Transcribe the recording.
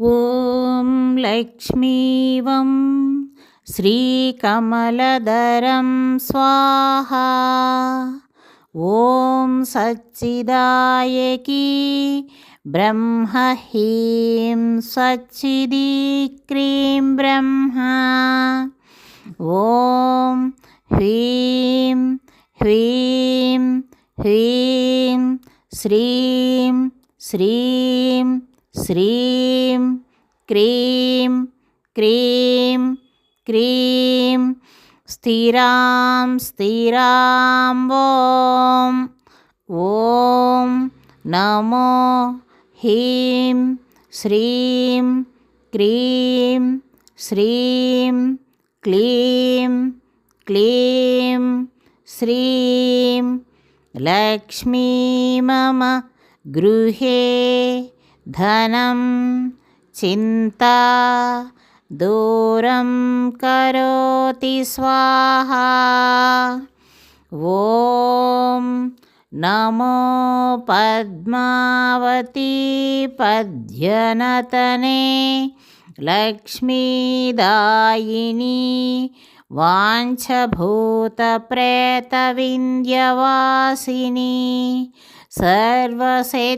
ॐ लक्ष्मीवं श्रीकमलधरं स्वाहा। ॐ सच्चिदायकी ब्रह्महीं सच्चिदी क्रीं ब्रह्मा। ॐ ह्रीं ह्रीं ह्रीं श्रीं श्रीं శ్రీం క్రీం క్రీం క్రీం స్థిరాం స్థిరాం ఓం ఓం నమో హీం శ్రీం క్రీం శ్రీం క్లీం క్లీం శ్రీం లక్ష్మీ మమ గృహే धनं चिन्ता दूरं करोति स्वाहा ॐ नमो पद्मावती पद्यनतने लक्ष्मीदायिनी वाञ्छभूतप्रेतविन्द्यवासिनी सर्वशत्रुसंहा